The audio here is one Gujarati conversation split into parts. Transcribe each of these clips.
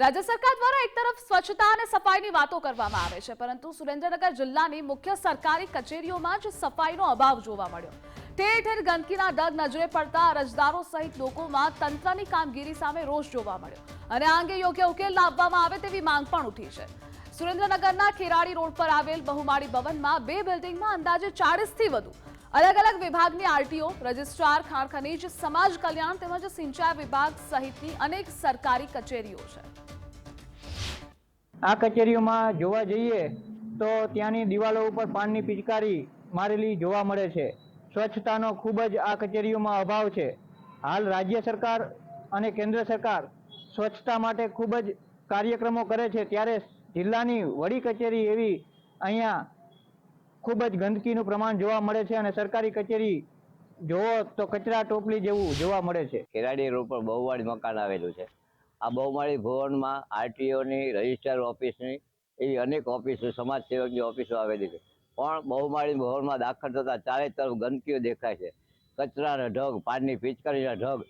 રાજ્ય સરકાર દ્વારા એક તરફ સ્વચ્છતા અને સફાઈની વાતો કરવામાં આવે છે, પરંતુ સુરેન્દ્રનગર જિલ્લાની મુખ્ય સરકારી કચેરીઓમાં જ સફાઈનો અભાવ જોવા મળ્યો. ઠેર ઠેર ગંદકીના ડગ નજરે પડતા અરજદારો સહિત લોકોમાં તંત્રની કામગીરી સામે રોષ જોવા મળ્યો અને આ અંગે યોગ્ય ઉકેલ લાવવામાં આવે તેવી માંગ પણ ઉઠી છે. સુરેન્દ્રનગરના ખેરાડી રોડ પર આવેલ બહુમાળી ભવનમાં બે બિલ્ડિંગમાં અંદાજે ચાળીસથી વધુ અલગ અલગ વિભાગની આરટીઓ, રજિસ્ટ્રાર, ખાણ ખનીજ, સમાજ કલ્યાણ તેમજ સિંચાઈ વિભાગ સહિતની અનેક સરકારી કચેરીઓ છે. આ કચેરીઓમાં જોવા જઈએ તો ત્યાંની દિવાલો ઉપર પાનની પિચકારી મારેલી જોવા મળે છે. સ્વચ્છતાનો ખૂબ જ આ કચેરીઓમાં અભાવ છે. હાલ રાજ્ય સરકાર અને કેન્દ્ર સરકાર સ્વચ્છતા માટે ખૂબ જ કાર્યક્રમો કરે છે. ત્યારે જિલ્લાની વડી કચેરી એવી અહીંયા ખૂબ જ ગંદકીનું પ્રમાણ જોવા મળે છે અને સરકારી કચેરી જોવો તો કચરા ટોપલી જેવું જોવા મળે છે. ખેરાડી રોડ પર બહુમાળી મકાન આવેલું છે. આ બહુમાળી ભવનમાં આરટીઓની રજિસ્ટર ઓફિસની એવી અનેક ઓફિસો સમાજ સેવકની ઓફિસો આવેલી છે. પણ બહુમાળી ભવનમાં દાખલ થતાં ચારે તરફ ગંદકીઓ દેખાય છે. કચરાના ઢગ, પાનની પિચકારીના ઢગ.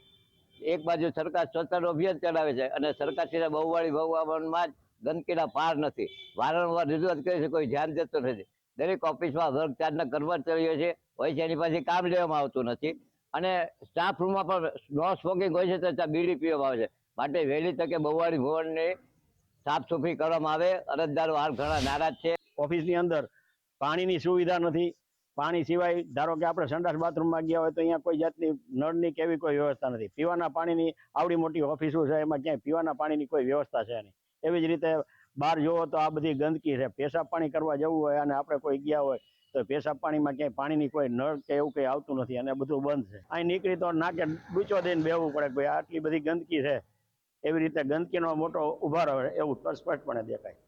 એક બાજુ સરકાર સ્વચ્છતાનું અભિયાન ચલાવે છે અને સરકારશ્રીના બહુમાળી ભવનમાં જ ગંદકીના પાર નથી. વારંવાર રજૂઆત કરી છે, કોઈ ધ્યાન દેતું નથી. દરેક ઓફિસમાં વર્ગ ચાર્જના કર્મચારીઓ છે, હોય છે, એની પાસે કામ લેવામાં આવતું નથી. અને સ્ટાફ રૂમમાં પણ નો સ્મોકિંગ હોય છે, તો ત્યાં બીડી પીવામાં આવે છે. માટે વહેલી તકે બહુવારી ભવનની સાફ સફાઈ કરવામાં આવે. અરજદારો હાલ ઘણા નારાજ છે. ઓફિસની અંદર પાણીની સુવિધા નથી. પાણી સિવાય ધારો કે આપણે સંડાસ બાથરૂમમાં ગયા હોય તો અહીંયા કોઈ જાતની નળની કે એવી કોઈ વ્યવસ્થા નથી. પીવાના પાણીની આવડી મોટી ઓફિસો છે, એમાં ક્યાંય પીવાના પાણીની કોઈ વ્યવસ્થા છે નહીં. એવી જ રીતે બહાર જોવો તો આ બધી ગંદકી છે. પેશાબ પાણી કરવા જવું હોય અને આપણે કોઈ ગયા હોય તો પેશાબ પાણીમાં ક્યાંય પાણીની કોઈ નળ કે એવું કંઈ આવતું નથી અને બધું બંધ છે. અહીં નીકળી તો નાકે ડૂચો દઈને બેહવું પડે કે ભાઈ આટલી બધી ગંદકી છે. એવી રીતે ગંદકીનો મોટો ઉભારો એવું સ્પષ્ટપણે દેખાય.